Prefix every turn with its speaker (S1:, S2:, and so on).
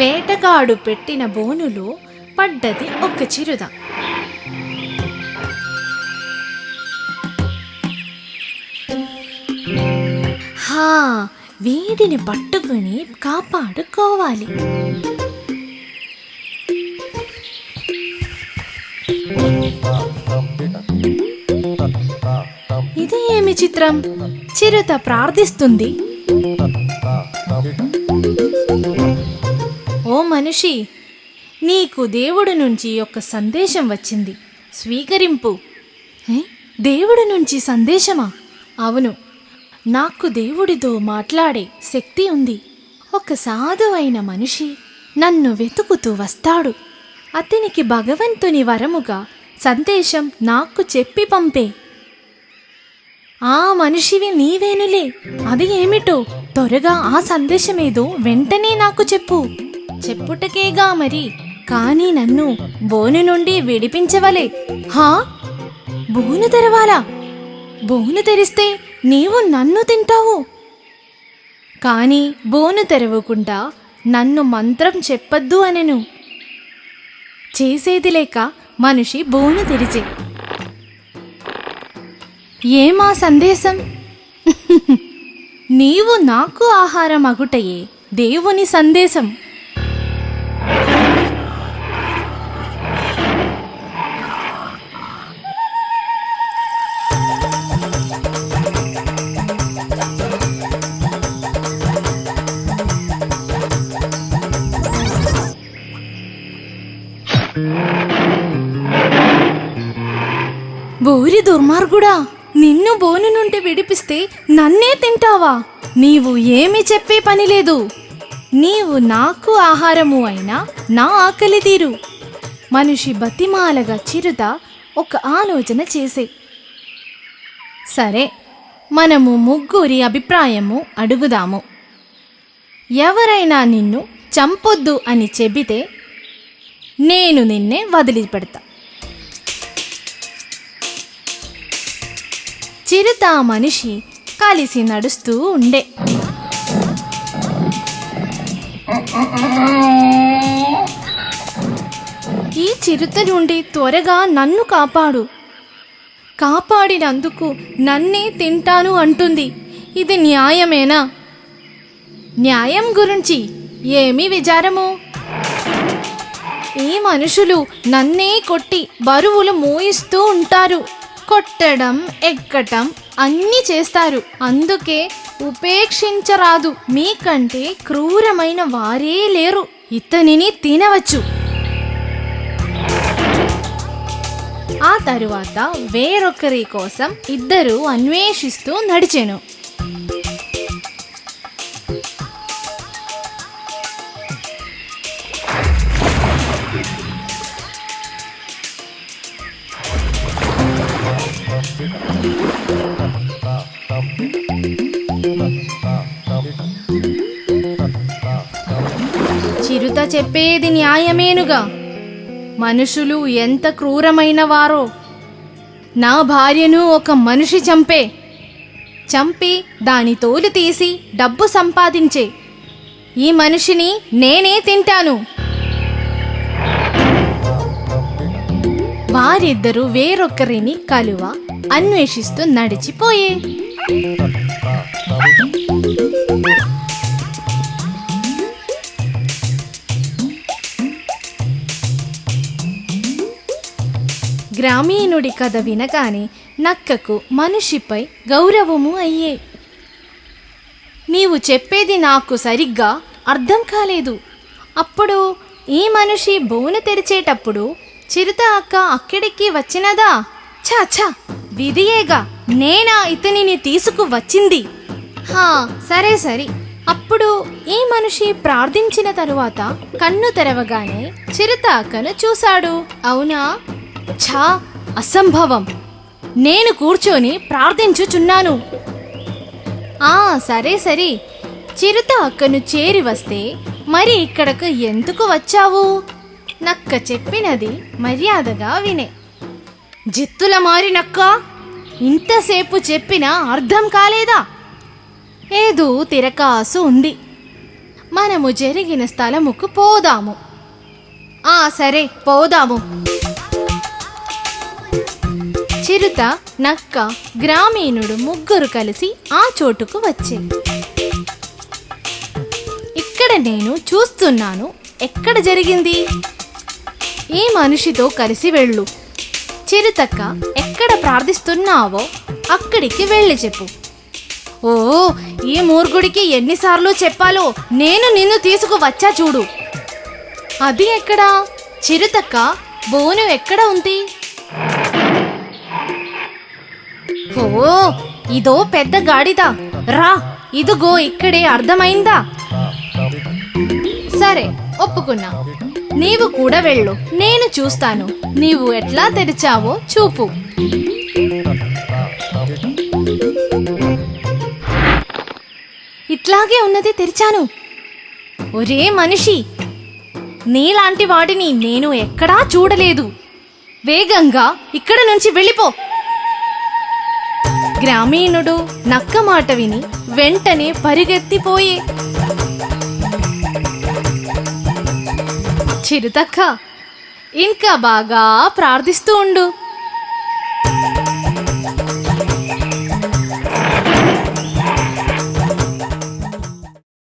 S1: వేటగాడు పెట్టిన బోనులో పడ్డది ఒక చిరుత. హా వీడిని పట్టుకుని కాపాడుకోవాలి. ఇది ఏమి చిత్రం? చిరుత ప్రార్థిస్తుంది. మనిషి నీకు దేవుడు నుంచి ఒక సందేశం వచ్చింది. స్వీకరింపు. దేవుడు దేవుడి నుంచి సందేశమా? అవును. నాకు దేవుడితో మాట్లాడే శక్తి ఉంది. ఒక సాధువైన మనిషి నన్ను వెతుకుతూ వస్తాడు. అతనికి భగవంతుని వరముగా సందేశం నాకు చెప్పి పంపే. ఆ మనిషివి నీవేనులే. అది ఏమిటో? త్వరగా ఆ సందేశమేదో వెంటనే నాకు చెప్పు. చెప్పుటకేగా మరి. కానీ నన్ను బోను నుండి విడిపించవలే. హా? బోను తెరవాలా? బోను తెరిస్తే నీవు నన్ను తింటావు. కానీ బోను తెరవకుండా నన్ను మంత్రం చెప్పొద్దు అనెను. చేసేది లేక మనిషి బోను తెరిచే. ఏమా సందేశం? నీవు నాకు ఆహారం అగుటయే దేవుని సందేశం. బోరి దుర్మార్గుడా నిన్ను బోను నుండి విడిపిస్తే నన్నే తింటావా? నీవు ఏమి చెప్పే పని లేదు. నీవు నాకు ఆహారము అయినా నా ఆకలి తీరు. మనిషి బతిమాలగా చిరుత ఒక ఆలోచన చేసే. సరే మనము ముగ్గురి అభిప్రాయము అడుగుదాము. ఎవరైనా నిన్ను చంపొద్దు అని చెబితే నేను నిన్నే వదిలిపెడతా. చిరుత మనిషి కలిసి నడుస్తూ ఉండే. ఈ చిరుత నుండి త్వరగా నన్ను కాపాడు. కాపాడినందుకు నన్నే తింటాను అంటుంది. ఇది న్యాయమేనా? న్యాయం గురించి ఏమి విచారము? ఈ మనుషులు నన్నే కొట్టి బరువులు మోయిస్తూ ఉంటారు. కొట్టడం ఎక్కటం అన్నీ చేస్తారు. అందుకే ఉపేక్షించరాదు. మీకంటే క్రూరమైన వారే లేరు. ఇతనిని తినవచ్చు. ఆ తరువాత వేరొకరి కోసం ఇద్దరు అన్వేషిస్తూ నడిచెను. చిరుత చెప్పేది న్యాయమేనుగా? మనుషులు ఎంత క్రూరమైన వారో నా భార్యను ఒక మనిషి చంపే. చంపి దాని తోలు తీసి డబ్బు సంపాదించే. ఈ మనిషిని నేనే తింటాను. వారిద్దరూ వేరొకరిని కలువ అన్వేషిస్తూ నడిచిపోయే. గ్రామీణుడి కథ వినగానే నక్కకు మనిషిపై గౌరవము అయ్యే. నీవు చెప్పేది నాకు సరిగ్గా అర్థం కాలేదు. అప్పుడు ఈ మనిషి బోను తెరిచేటప్పుడు చిరుత అక్క అక్కడికి వచ్చినదా? ఛా ఛా విధియేగా నేనా ఇతనిని తీసుకు వచ్చింది హా సరే సరే. అప్పుడు ఈ మనిషి ప్రార్థించిన తరువాత కన్ను తెరవగానే చిరుత అక్కను చూశాడు. అవునా? ఛా అసంభవం. నేను కూర్చొని ప్రార్థించుచున్నాను. ఆ సరే సరే. చిరుత అక్కను చేరి వస్తే మరి ఇక్కడకు ఎందుకు వచ్చావు? నక్క చెప్పినది మర్యాదగా వినే. జిత్తుల మారి నక్క ఇంతసేపు చెప్పినా అర్థం కాలేదా? ఏదో తిరకాసు ఉంది. మనము జరిగిన స్థలముకు పోదాము. ఆ సరే పోదాము. చిరుత నక్క గ్రామీణుడు ముగ్గురు కలిసి ఆ చోటుకు వచ్చే ఇక్కడ నేను చూస్తున్నాను ఎక్కడ జరిగింది? ఈ మనిషితో కలిసి వెళ్ళు? చిరుతక్క ఎక్కడ ప్రార్థిస్తున్నావో అక్కడికి వెళ్ళి చెప్పు. ఓ ఈ మూర్ఖుడికి ఎన్నిసార్లు చెప్పాలో నేను నిన్ను తీసుకువచ్చా చూడు. అది ఎక్కడా? చిరుతక్క బోను ఎక్కడ ఉంది? ఓ ఇదో పెద్ద గాడిద. రా ఇదిగో ఇక్కడే అర్థమైందా? సరే ఒప్పుకున్నా. నీవు కూడా వెళ్ళు నేను చూస్తాను. నీవు ఎట్లా తెరిచావో చూపు. ఇట్లాగే ఉన్నది తెరిచాను. ఒరే మనిషి నీలాంటి వాడిని నేను ఎక్కడా చూడలేదు. వేగంగా ఇక్కడ నుంచి వెళ్ళిపో. గ్రామీణుడు నక్క మాట విని వెంటనే పరిగెత్తిపోయి. చిరుతక్క ఇంకా బాగా ప్రార్థిస్తూ ఉండు.